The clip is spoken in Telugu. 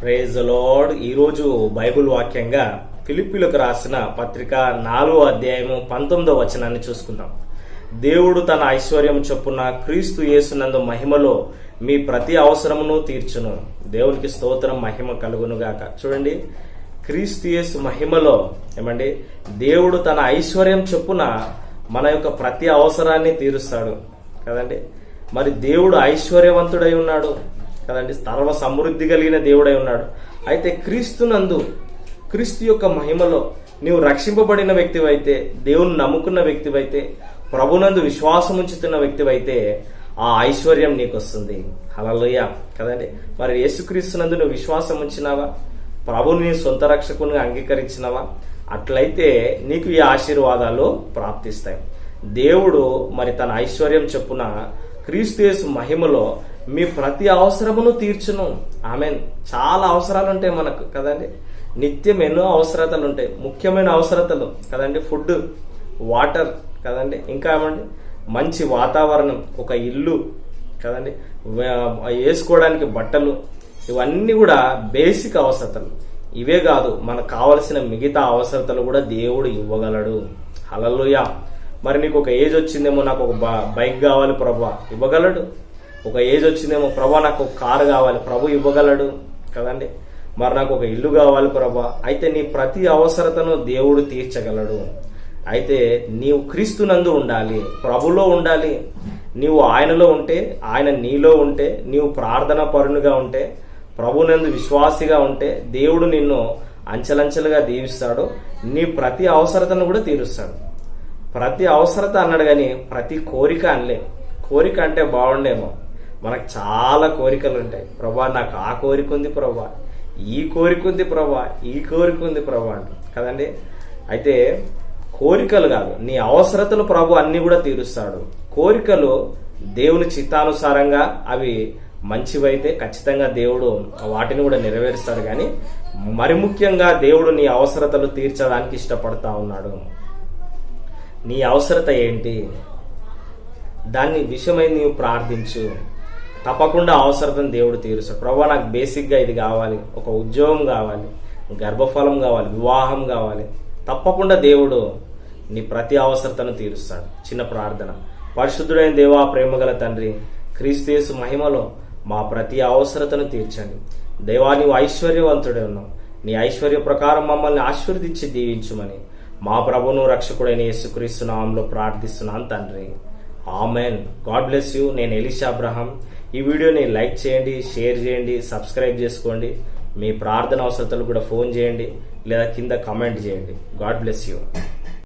ప్రేజ్ లార్డ్ ఈరోజు బైబిల్ వాక్యంగా ఫిలిపిలకు రాసిన పత్రిక నాలుగో అధ్యాయము పంతొమ్మిదో వచనాన్ని చూసుకుందాం. దేవుడు తన ఐశ్వర్యం చొప్పున క్రీస్తు యేసునందు మహిమలో మీ ప్రతి అవసరమును తీర్చును. దేవునికి స్తోత్రం మహిమ కలుగునుగాక చూడండి క్రీస్తు యేసు మహిమలో ఏమండి దేవుడు తన ఐశ్వర్యం చొప్పున మన యొక్క ప్రతి అవసరాన్ని తీరుస్తాడు. కదండి మరి దేవుడు ఐశ్వర్యవంతుడై ఉన్నాడు. కదండి? సర్వ సమృద్ధి కలిగిన దేవుడై ఉన్నాడు. అయితే క్రీస్తునందు క్రీస్తు యొక్క మహిమలో నీవు రక్షింపబడిన వ్యక్తివైతే దేవుని నమ్ముకున్న వ్యక్తివైతే ప్రభునందు విశ్వాసం ఉంచుతున్న వ్యక్తివైతే ఆ ఐశ్వర్యం నీకు వస్తుంది హలలోయ కదండి? మరి యేసుక్రీస్తునందు నువ్వు విశ్వాసం ఉంచినావా? ప్రభుని నీ సొంత రక్షకునిగా అంగీకరించినవా? అట్లయితే నీకు ఈ ఆశీర్వాదాలు ప్రాప్తిస్తాయి. దేవుడు మరి తన ఐశ్వర్యం చెప్పున క్రీస్తు యేసు మహిమలో మీ ప్రతి అవసరమును తీర్చును. ఆమె చాలా అవసరాలు ఉంటాయి మనకు కదండి? నిత్యం ఎన్నో అవసరతలు ఉంటాయి ముఖ్యమైన అవసరతలు కదండి? ఫుడ్ వాటర్ కదండి? ఇంకా ఏమండి? మంచి వాతావరణం ఒక ఇల్లు కదండి? వేసుకోవడానికి బట్టలు ఇవన్నీ కూడా బేసిక్ అవసరతలు. ఇవే కాదు మనకు కావలసిన మిగతా అవసరతలు కూడా దేవుడు ఇవ్వగలడు. హలలుయా మరి నీకు ఒక ఏజ్ వచ్చిందేమో నాకు ఒక బ- బైక్ కావాలి ప్రభా. ఇవ్వగలడు? ఒక ఏజ్ వచ్చిందేమో ప్రభా నాకు ఒక కారు కావాలి ప్రభు ఇవ్వగలడు కదండి. మరి నాకు ఒక ఇల్లు కావాలి ప్రభా. అయితే నీ ప్రతి అవసరతను దేవుడు తీర్చగలడు. అయితే నీవు క్రీస్తునందు ఉండాలి ప్రభులో ఉండాలి. నీవు ఆయనలో ఉంటే ఆయన నీలో ఉంటే నీవు ప్రార్థన పరునిగా ఉంటే ప్రభునందు విశ్వాసిగా ఉంటే దేవుడు నిన్ను అంచెలంచెలుగా దీవిస్తాడు నీ ప్రతి అవసరతను కూడా తీరుస్తాడు. ప్రతి అవసరత అన్నాడు కానీ ప్రతి కోరిక అనలే. కోరిక అంటే బాగుండేమో. మనకు చాలా కోరికలు ఉంటాయి. ప్రభా నాకు ఆ కోరిక ఉంది ప్రభా. ఈ కోరిక ఉంది ప్రభా. ఈ కోరిక ఉంది ప్రభా అంట. కదండి? అయితే కోరికలు కాదు. నీ అవసరతలు ప్రభు అన్ని కూడా తీరుస్తాడు. కోరికలు దేవుని చిత్తానుసారంగా అవి మంచివైతే ఖచ్చితంగా దేవుడు వాటిని కూడా నెరవేరుస్తాడు కానీ మరి ముఖ్యంగా దేవుడు నీ అవసరతలు తీర్చడానికి ఇష్టపడతా ఉన్నాడు. నీ అవసరత ఏంటి? దాన్ని విషయమై నీవు ప్రార్థించు. తప్పకుండా అవసరతను దేవుడు తీరుస్తాడు ప్రభా నాకు బేసిక్గా ఇది కావాలి. ఒక ఉద్యోగం కావాలి. గర్భఫలం కావాలి. వివాహం కావాలి. తప్పకుండా దేవుడు నీ ప్రతి అవసరతను తీరుస్తాడు. చిన్న ప్రార్థన. పరిశుద్ధుడైన దేవా ప్రేమగల తండ్రి క్రీస్తేసు మహిమలో మా ప్రతి అవసరతను తీర్చండి. దేవా నీవు ఐశ్వర్యవంతుడే ఉన్నావు. నీ ఐశ్వర్య ప్రకారం మమ్మల్ని ఆశీర్వదించి దీవించుమని మా ప్రభును రక్షకుడైన యేసుక్రీస్తు నామంలో ప్రార్థిస్తున్నాను తండ్రి. ఆమెన్ గాడ్ బ్లెస్ యూ నేను ఎలిషా అబ్రహం. ఈ వీడియోని లైక్ చేయండి షేర్ చేయండి సబ్స్క్రైబ్ చేసుకోండి. మీ ప్రార్థన అవసరతలు కూడా ఫోన్ చేయండి లేదా కింద కమెంట్ చేయండి. God bless you